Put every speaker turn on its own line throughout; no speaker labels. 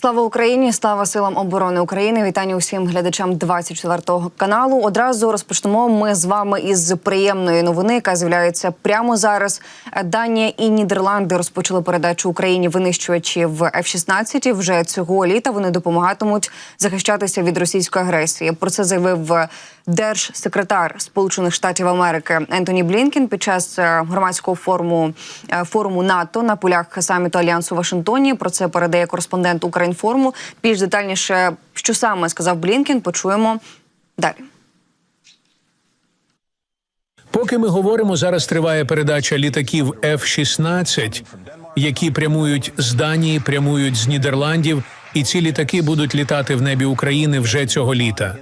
Слава Україні! Слава силам оборони України! Вітання усім глядачам 24 каналу. Одразу розпочнемо ми з вами із приємної новини, яка з'являється прямо зараз. Данія і Нідерланди розпочали передачу Україні винищувачів F-16. Вже цього літа вони допомагатимуть захищатися від російської агресії. Про це заявив держсекретар Сполучених Штатів Америки Ентоні Блінкен під час е, громадського форуму е, форуму НАТО на полях саміту Альянсу в Вашингтоні. Про це передає кореспондент Українформу. Більш детальніше, що саме сказав Блінкен, почуємо далі.
Поки ми говоримо, зараз триває передача літаків F-16, які прямують з Данії, прямують з Нідерландів, і ці літаки будуть літати в небі України вже цього літа.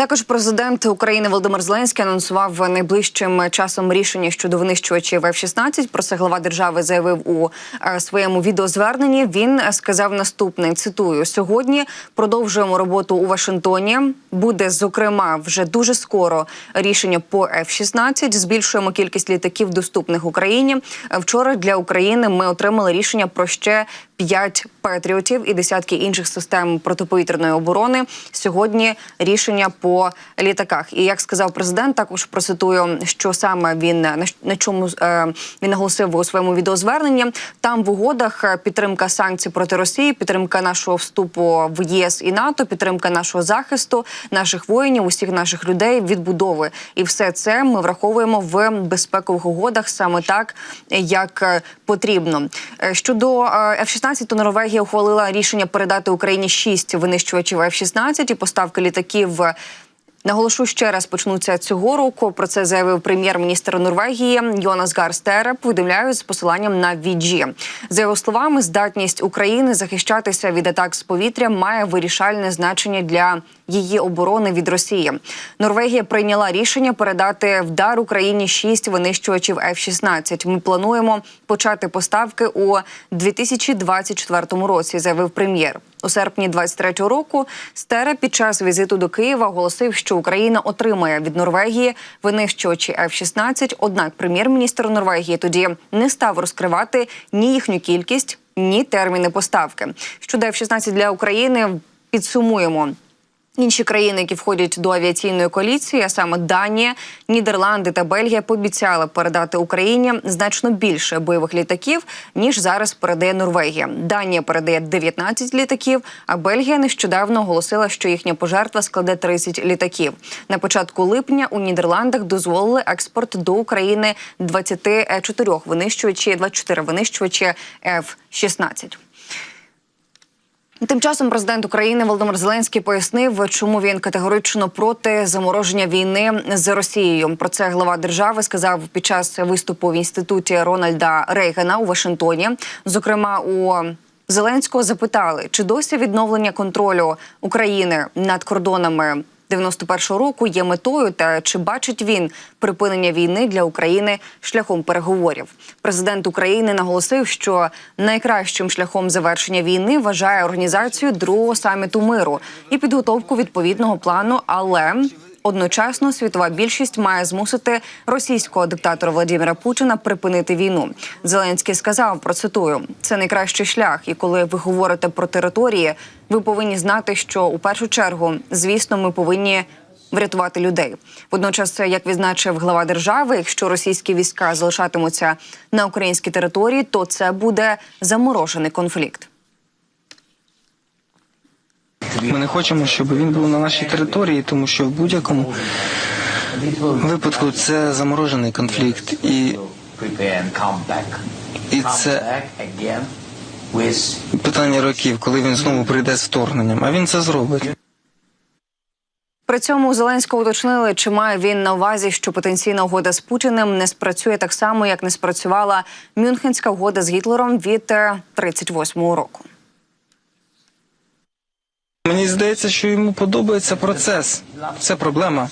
Також президент України Володимир Зеленський анонсував найближчим часом рішення щодо винищувачів F-16. Про це глава держави заявив у е, своєму відеозверненні. Він сказав наступне: цитую: сьогодні продовжуємо роботу у Вашингтоні. Буде зокрема вже дуже скоро рішення по F-16. Збільшуємо кількість літаків, доступних Україні. Вчора для України ми отримали рішення про ще п'ять патріотів і десятки інших систем протиповітряної оборони. Сьогодні рішення по літаках. І як сказав президент, також процитую, що саме він на, чому е, він наголосив у своєму відеозверненні. Там в угодах е, підтримка санкцій проти Росії, підтримка нашого вступу в ЄС і НАТО, підтримка нашого захисту, наших воїнів, усіх наших людей, відбудови. І все це ми враховуємо в безпекових угодах саме так, як е, потрібно. Щодо е, F-16, то Норвегія ухвалила рішення передати Україні шість винищувачів F-16 і поставки літаків. Наголошу ще раз почнуться цього року. Про це заявив прем'єр-міністр Норвегії Йонас Гар Стереп. Повідомляють з посиланням на віджі За його словами, здатність України захищатися від атак з повітря має вирішальне значення для її оборони від Росії. Норвегія прийняла рішення передати в дар Україні шість винищувачів F-16. Ми плануємо почати поставки у 2024 році. Заявив прем'єр. У серпні 23-го року Стере під час візиту до Києва оголосив, що Україна отримає від Норвегії винищувачі F-16, Однак прем'єр-міністр Норвегії тоді не став розкривати ні їхню кількість, ні терміни поставки. Щодо F-16 для України підсумуємо. Інші країни, які входять до авіаційної коаліції, а саме Данія, Нідерланди та Бельгія, пообіцяли передати Україні значно більше бойових літаків ніж зараз передає Норвегія. Данія передає 19 літаків, а Бельгія нещодавно оголосила, що їхня пожертва складе 30 літаків. На початку липня у Нідерландах дозволили експорт до України 24 винищувачі, 24 винищувачі F-16. Тим часом президент України Володимир Зеленський пояснив, чому він категорично проти замороження війни з Росією. Про це глава держави сказав під час виступу в інституті Рональда Рейгана у Вашингтоні. Зокрема, у Зеленського запитали, чи досі відновлення контролю України над кордонами 91-го року є метою, та чи бачить він припинення війни для України шляхом переговорів? Президент України наголосив, що найкращим шляхом завершення війни вважає організацію другого саміту миру і підготовку відповідного плану, але Одночасно світова більшість має змусити російського диктатора Владимира Путіна припинити війну. Зеленський сказав процитую: це найкращий шлях. І коли ви говорите про території, ви повинні знати, що у першу чергу, звісно, ми повинні. Врятувати людей водночас, як відзначив глава держави, якщо російські війська залишатимуться на українській території, то це буде заморожений конфлікт.
Ми не хочемо, щоб він був на нашій території, тому що в будь-якому випадку це заморожений конфлікт, і. І це- питання років, коли він знову прийде з вторгненням. А він це зробить.
При цьому Зеленського уточнили, чи має він на увазі, що потенційна угода з Путіним не спрацює так само, як не спрацювала Мюнхенська угода з Гітлером від е, 38-го року.
Мені здається, що йому подобається процес. Це проблема.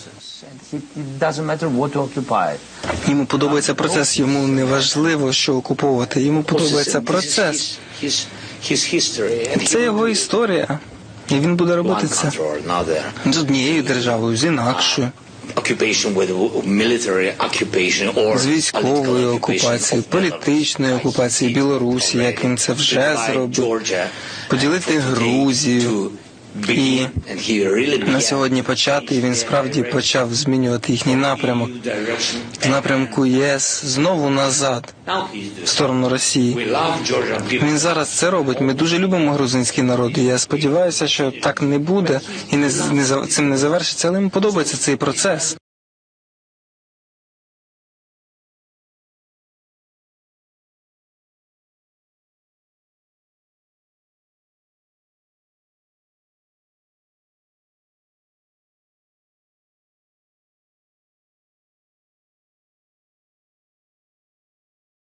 Йому подобається процес. Йому не важливо, що окуповувати. Йому подобається процес. Це його історія, і він буде робити це з однією державою, з інакшою. З
occupation of
політичної окупації Білорусі, як він це вже зробив, поділити Грузію.
Really
На сьогодні почати, і він справді почав змінювати їхній напрямок з напрямку ЄС знову назад, в сторону Росії. Він зараз це робить. Ми дуже любимо грузинський народ. І я сподіваюся, що так не буде і не, не цим не завершиться, але йому подобається цей процес.